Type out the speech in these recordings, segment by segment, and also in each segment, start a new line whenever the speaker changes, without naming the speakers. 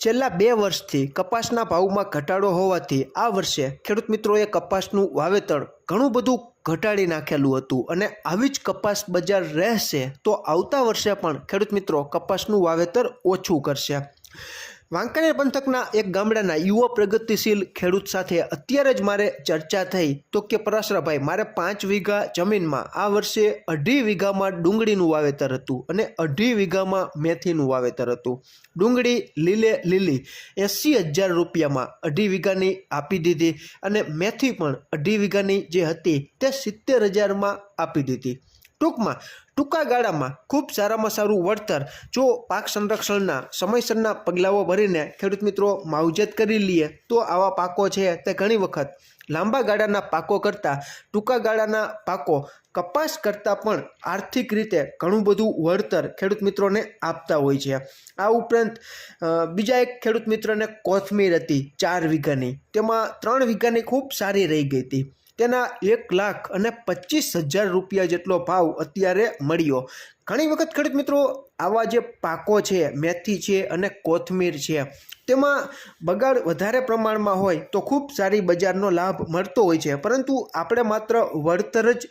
છેલ્લા બે વર્ષથી કપાસના ભાવમાં ઘટાડો હોવાથી આ વર્ષે ખેડૂત મિત્રોએ કપાસનું વાવેતર ઘણું બધું ઘટાડી નાખેલું હતું અને આવી જ કપાસ બજાર રહેશે તો આવતા વર્ષે પણ ખેડૂત મિત્રો કપાસનું વાવેતર ઓછું કરશે. વાંકાનેર પંથકના એક ગામડાના યુવા પ્રગતિશીલ ખેડૂત સાથે અત્યારે જ મારે ચર્ચા થઈ. તો કે પરાશરાભાઈ, મારે પાંચ વીઘા જમીનમાં આ વર્ષે અઢી વીઘામાં ડુંગળીનું વાવેતર હતું અને અઢી વીઘામાં મેથીનું વાવેતર હતું. ડુંગળી લીલે લીલી એંસી હજાર રૂપિયામાં અઢી વીઘાની આપી દીધી અને મેથી પણ અઢી વીઘાની જે હતી તે સિત્તેર હજારમાં આપી દીધી. ટૂંકમાં ટૂંકા ગાળામાં ખૂબ સારામાં સારું વળતર જો પાક સંરક્ષણના, સમયસરના પગલાઓ ભરીને ખેડૂત મિત્રો માવજત કરી લઈએ, તો આવા પાકો છે તે ઘણી વખત. લાંબા ગાળાના પાકો કરતાં ટૂંકા ગાળાના પાકો કપાસ કરતાં પણ આર્થિક રીતે ઘણું બધું વળતર ખેડૂત મિત્રોને આપતા હોય છે. આ ઉપરાંત બીજા એક ખેડૂત મિત્રને કોથમીર હતી ચાર વીઘાની. તેમાં ત્રણ વીઘાની ખૂબ સારી રહી ગઈ હતી. તેના એક લાખ અને પચીસ હજાર રૂપિયા જેટલો ભાવ અત્યારે મળ્યો. ઘણી વખત ખેડૂત મિત્રો, આવા જે પાકો છે, મેથી છે અને કોથમીર છે, તેમાં બગાડ વધારે પ્રમાણમાં હોય તો ખૂબ સારી બજારનો લાભ મળતો હોય છે. પરંતુ આપણે માત્ર વળતર જ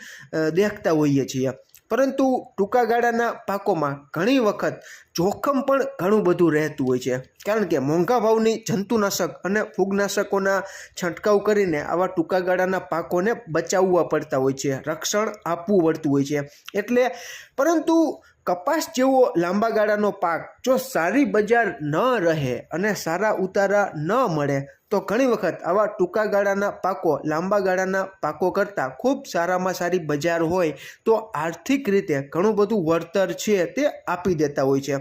દેખતા હોઈએ છીએ. પરંતુ ટૂંકા ગાળાના પાકોમાં ઘણી વખત જોખમ પણ ઘણું બધું રહેતું હોય છે. કારણ કે મોંઘા ભાવની જંતુનાશક અને ફૂગનાશકોના છંટકાવ કરીને આવા ટૂંકા ગાળાના પાકોને બચાવવા પડતા હોય છે. રક્ષણ આપવું પડતું હોય છે. એટલે પરંતુ કપાસ જેવો લાંબા ગાળાનો પાક જો સારી બજાર ન રહે અને સારા ઉતારા ન મળે, તો ઘણી વખત આવા ટૂંકા ગાળાના પાકો, લાંબા ગાળાના પાકો કરતાં ખૂબ સારામાં સારી બજાર હોય, તો આર્થિક રીતે ઘણું બધું વળતર છે તે આપી દેતા હોય છે.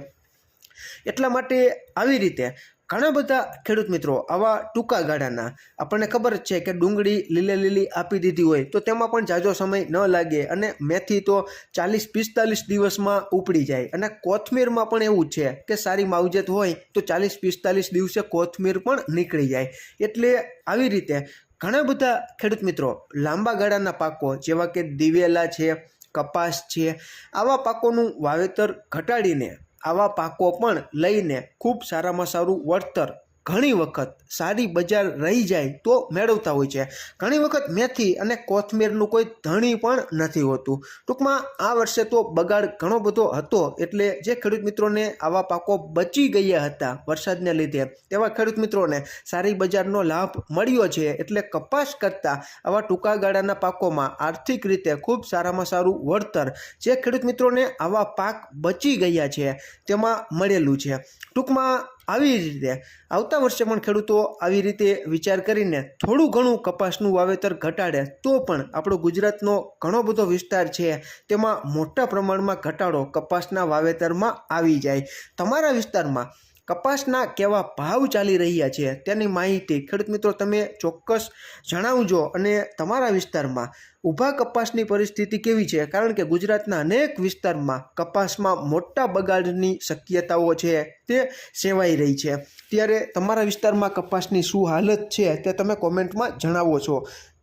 એટલા માટે આવી રીતે ઘણા બધા ખેડૂત મિત્રો આવા ટૂંકા ગાળાના આપણને ખબર જ છે કે ડુંગળી લીલે લીલી આપી દીધી હોય તો તેમાં પણ જાજો સમય ન લાગે અને મેથી તો ચાલીસ પિસ્તાલીસ દિવસમાં ઉપડી જાય. અને કોથમીરમાં પણ એવું છે કે સારી માવજત હોય તો ચાલીસ પિસ્તાલીસ દિવસે કોથમીર પણ નીકળી જાય. એટલે આવી રીતે ઘણા બધા ખેડૂત મિત્રો લાંબા ગાળાના પાકો જેવા કે દિવેલા છે, કપાસ છે, આવા પાકોનું વાવેતર ઘટાડીને આવા પાકો પણ લઈને ખૂબ સારામાં સારું વળતર ઘણી વખત સારી બજાર રહી જાય તો મેળવતા હોય છે. ઘણી વખત મેથી અને કોથમીરનું કોઈ ધણી પણ નથી હોતું. ટૂંકમાં આ વર્ષે તો બગાડ ઘણો બધો હતો એટલે જે ખેડૂત મિત્રોને આવા પાકો બચી ગયા હતા વરસાદને લીધે તેવા ખેડૂત મિત્રોને સારી બજારનો લાભ મળ્યો છે એટલે કપાસ કરતાં આવા ટૂંકા ગાળાના પાકોમાં આર્થિક રીતે ખૂબ સારામાં સારું વળતર જે ખેડૂત મિત્રોને આવા પાક બચી ગયા છે તેમાં મળેલું છે. ટૂંકમાં આવી રીતે આવતા વર્ષે પણ ખેડૂતો આવી રીતે વિચાર કરીને થોડું ઘણું કપાસનું વાવેતર ઘટાડે, તો પણ આપણો ગુજરાતનો ઘણો બધો વિસ્તાર છે, તેમાં મોટા પ્રમાણમાં ઘટાડો કપાસના વાવેતરમાં આવી જાય. તમારા વિસ્તારમાં કપાસના કેવા ભાવ ચાલી રહ્યા છે તેની માહિતી ખેડૂત મિત્રો તમે ચોક્કસ જણાવજો અને તમારા વિસ્તારમાં ઊભા કપાસની પરિસ્થિતિ કેવી છે? કારણ કે ગુજરાતના અનેક વિસ્તારમાં કપાસમાં મોટા બગાડની શક્યતાઓ છે તે સેવાઈ રહી છે. ત્યારે તમારા વિસ્તારમાં કપાસની શું હાલત છે તે તમે કોમેન્ટમાં જણાવો છો.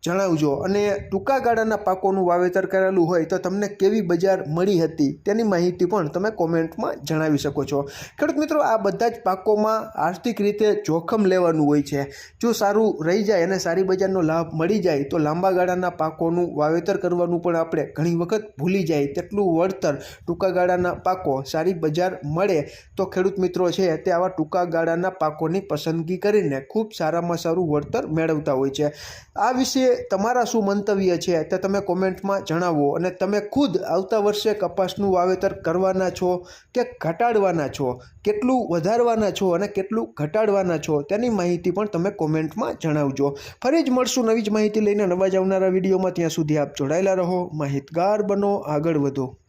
જણાવજો. અને ટૂંકા ગાળાના પાકોનું વાવેતર કરેલું હોય તો તમને કેવી બજાર મળી હતી તેની માહિતી પણ તમે કોમેન્ટમાં જણાવી શકો છો. ખેડૂત મિત્રો, આ બધા જ પાકોમાં આર્થિક રીતે જોખમ લેવાનું હોય છે. જો સારું રહી જાય અને સારી બજારનો લાભ મળી જાય તો લાંબા ગાળાના પાકોનું વાવેતર કરવાનું પણ આપણે ઘણી વખત ભૂલી જાય તેટલું વળતર ટૂંકા ગાળાના પાકો સારી બજાર મળે તો ખેડૂત મિત્રો છે તે આવા ટૂંકા ગાળાના પાકોની પસંદગી કરીને ખૂબ સારામાં સારું વળતર મેળવતા હોય છે. આ વિશે તમારા શું મંતવ્ય છે તે તમે કોમેન્ટમાં જણાવો અને તમે ખુદ આવતા વર્ષે કપાસનું વાવેતર કરવાના છો કે ઘટાડવાના છો? કેટલું વધારવાના છો અને કેટલું ઘટાડવાના છો? તેની માહિતી પણ તમે કોમેન્ટમાં જણાવજો. ફરી જ મળશું નવી જ માહિતી લઈને નવા જ આવનારા વિડીયોમાં. ત્યાં સુધી આપ જોડાયેલા રહો. માહિતગાર બનો, આગળ વધો.